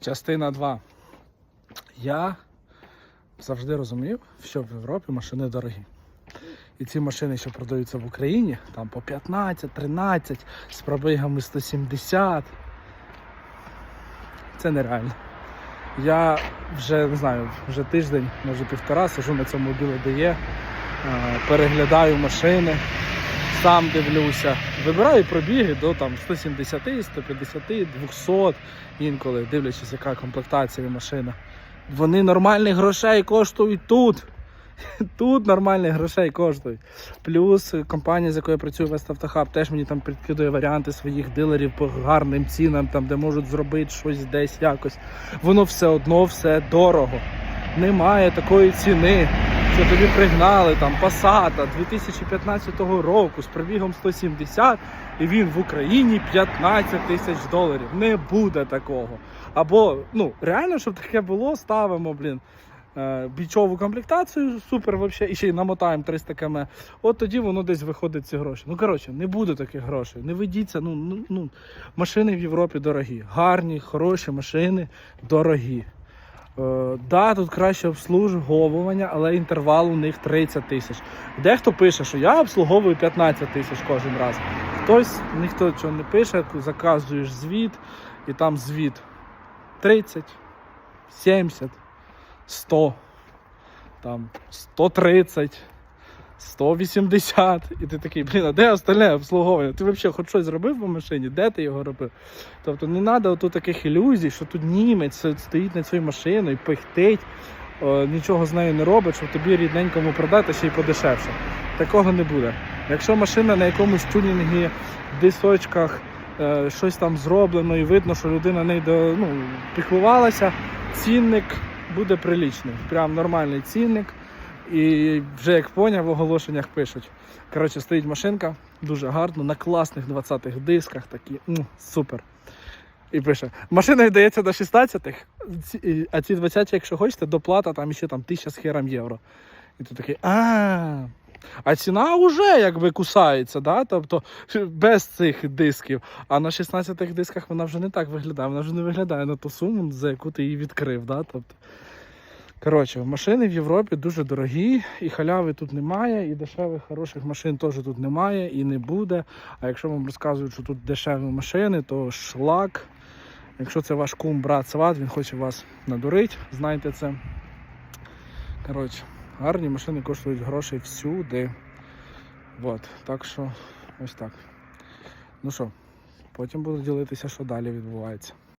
Частина 2. Я завжди розумів, що в Європі машини дорогі. І ці машини, що продаються в Україні, там по 15, 13, з пробігами 170. Це нереально. Я вже не знаю, вже тиждень, може півтора, сижу на цьому біло дає, переглядаю машини, сам дивлюся, вибираю пробіги до там 170, 150, 200 інколи, дивлячись, яка комплектація машина. Вони нормальних грошей коштують тут. Тут нормальних грошей коштують. Плюс компанія, з якою я працюю West Автохаб, теж мені там підкидує варіанти своїх дилерів по гарним цінам, там, де можуть зробити щось десь якось. Воно все одно все дорого. Немає такої ціни, що тобі пригнали там Passat 2015 року з пробігом 170, і він в Україні 15 тисяч доларів. Не буде такого. Або, ну, реально, щоб таке було, ставимо, блін е, бічову комплектацію, супер вообще, і ще й намотаємо 300 км, от тоді воно десь виходить ці гроші. Ну коротше, не буде таких грошей. Не ведіться. Ну, ну, ну, машини в Європі дорогі. Гарні, хороші машини дорогі. Е, да, тут краще обслуговування, але інтервал у них 30 тисяч. Дехто пише, що я обслуговую 15 тисяч кожен раз. Хтось ніхто цього не пише, заказуєш звіт, і там звіт 30, 70. 100, там 130, 180. І ти такий, блін, а де остальне обслуговування? Ти взагалі хоч щось зробив по машині? Де ти його робив? Тобто не треба отут таких ілюзій, що тут німець стоїть над цією машиною, пихтить, о, нічого з нею не робить, щоб тобі рідненькому продати ще й подешевше. Такого не буде. Якщо машина на якомусь тюнінгі, дисочках, е, щось там зроблено і видно, що людина до, ну, піклувалася, цінник буде приличний. Прям нормальний цінник. І вже як поняв, в оголошеннях пишуть. Коротше, стоїть машинка, дуже гарно, на класних 20-х дисках, такі, ну, супер. І пише: машина йдається до 16-х, а ці 20 якщо хочете, доплата там ще там 1000 з хером євро. І ти такий, а. А ціна вже якби кусається, да? тобто без цих дисків. А на 16 дисках вона вже не так виглядає. Вона вже не виглядає на ту суму, за яку ти її відкрив. Да? Тобто, коротше, машини в Європі дуже дорогі, і халяви тут немає, і дешевих хороших машин теж тут немає і не буде. А якщо вам розказують, що тут дешеві машини, то шлак. Якщо це ваш кум, брат, сват, він хоче вас надурити, знайте це. Коротше, гарні машини коштують грошей всюди. От, так що ось так. Ну що, потім буду ділитися, що далі відбувається.